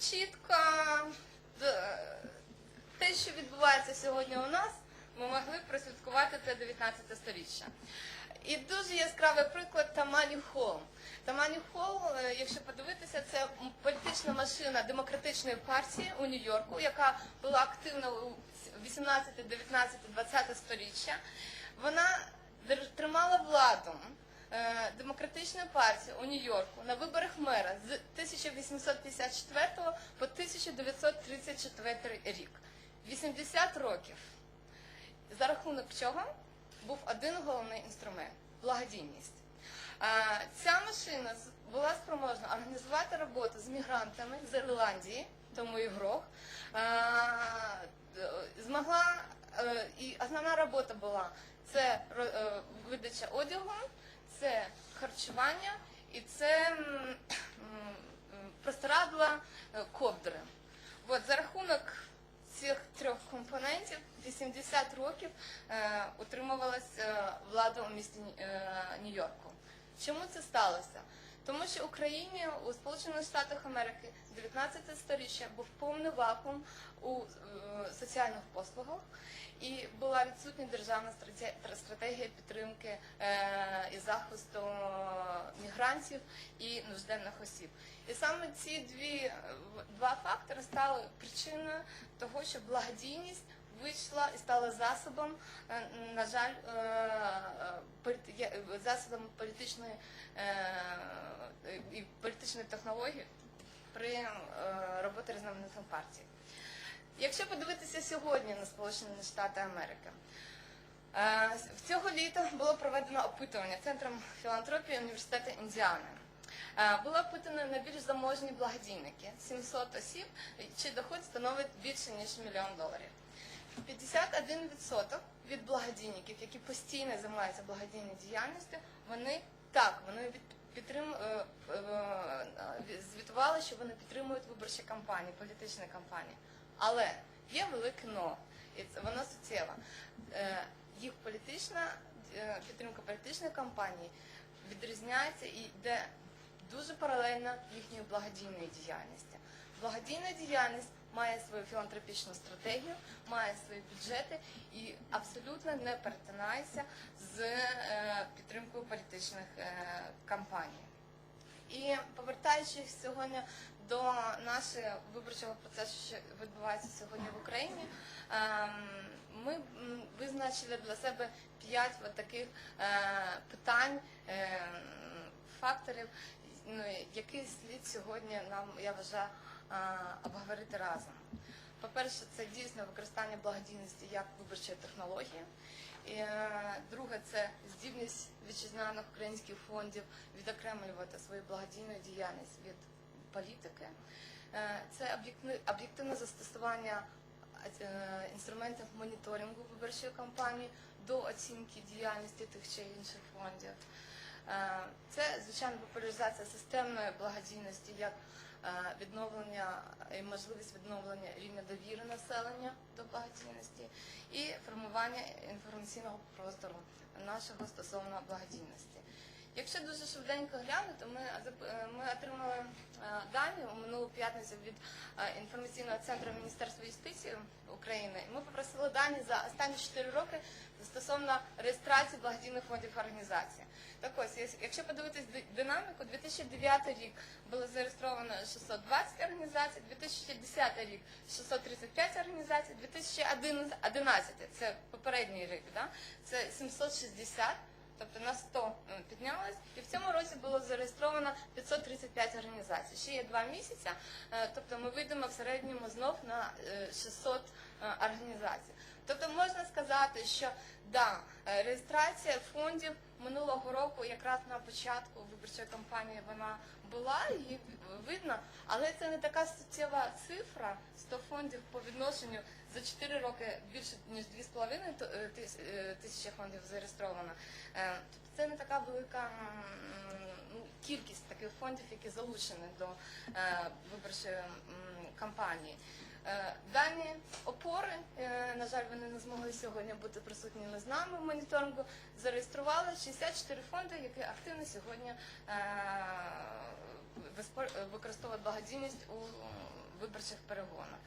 чітко те, що відбувається сьогодні у нас, ми могли прослідкувати це 19 сторіччя. І дуже яскравий приклад Тамані Холл. Тамані Холл, е, якщо подивитися, це політична машина демократичної партії у Нью-Йорку, яка була активна у 18, 19, 20 сторіччя. Вона тримала владу е, демократичної партії у Нью-Йорку на виборах мера з 1854 по 1934 рік. 80 років. За рахунок чого був один головний інструмент благодійність. Ця машина була спроможна організувати роботу з мігрантами з Ірландії, тому і грох. Змогла е, і основна робота була це е, видача одягу, це харчування і це простирадла е, ковдри. От за рахунок цих трьох компонентів 80 років е, утримувалась е, влада у місті е, Нью-Йорку. Чому це сталося? Тому що Україні у Сполучених Штатах Америки 19 сторіччя був повний вакуум у е, соціальних послугах і була відсутня державна стратегія підтримки е, і захисту мігрантів і нужденних осіб. І саме ці дві, е, два фактори стали причиною того, що благодійність вийшла і стала засобом, на жаль, засобом політичної і політичної технології при е, роботі різноманітних партій. Якщо подивитися сьогодні на Сполучені Штати Америки, е, в цього літа було проведено опитування Центром філантропії університету Індіани. Е, Було опитано найбільш заможні благодійники 700 осіб, чи доход становить більше ніж мільйон доларів. 51% від благодійників, які постійно займаються благодійною діяльністю, вони так, вони від підтрим е, е, е, звітували, що вони підтримують виборчі кампанії, політичні кампанії. Але є велике но, і це воно суттєво. Е, Їх політична е, підтримка політичної кампанії відрізняється і йде дуже паралельно їхньої благодійної діяльності. Благодійна діяльність має свою філантропічну стратегію, має свої бюджети і абсолютно не перетинається з е, підтримкою політичних кампаній. І повертаючись сьогодні до нашого виборчого процесу, що відбувається сьогодні в Україні, ем, ми визначили для себе п'ять таких е, питань, е, факторів, ну, які слід сьогодні нам, я вважаю, е, обговорити разом. По-перше, це дійсно використання благодійності як виборчої технології. Друге, це здібність вітчизняних українських фондів відокремлювати свою благодійну діяльність від політики. Е, Це об'єктивне- об'єктивне застосування е, інструментів моніторингу виборчої кампанії до оцінки діяльності тих чи інших фондів. Е, Це, звичайно, популяризація системної благодійності як е, відновлення і можливість відновлення рівня довіри населення до благодійності і формування інформаційного простору нашого стосовно благодійності. Якщо дуже швиденько глянути, ми, зап- е, ми отримали е, дані у минулу п'ятницю від е, інформаційного центру Міністерства юстиції України. Ми попросили дані за останні 4 роки стосовно реєстрації благодійних фондів організації. Так ось, якщо подивитись ди- динаміку, 2009 рік було зареєстровано 620 організацій, 2010 рік 635 організацій, 2011 це попередній рік, да? це 760. Тобто на 100 е, піднялось, і в цьому році було зареєстровано 535 організацій. Ще є два місяці, е, тобто ми вийдемо в середньому знов на е, 600 е, організацій. Тобто можна сказати, що да, е, реєстрація фондів минулого року, якраз на початку виборчої кампанії, вона була, її видно, але це не така суттєва цифра 100 фондів по відношенню за 4 роки більше ніж 2,5 то- е, е, тисячі фондів зареєстровано. Е, Тобто це не така велика ну, кількість таких фондів, які залучені до виборчої кампанії. Дані опори, на жаль, вони не змогли сьогодні бути присутніми з нами в моніторингу. Зареєстрували 64 фонди, які активно сьогодні використовують благодійність у виборчих перегонах.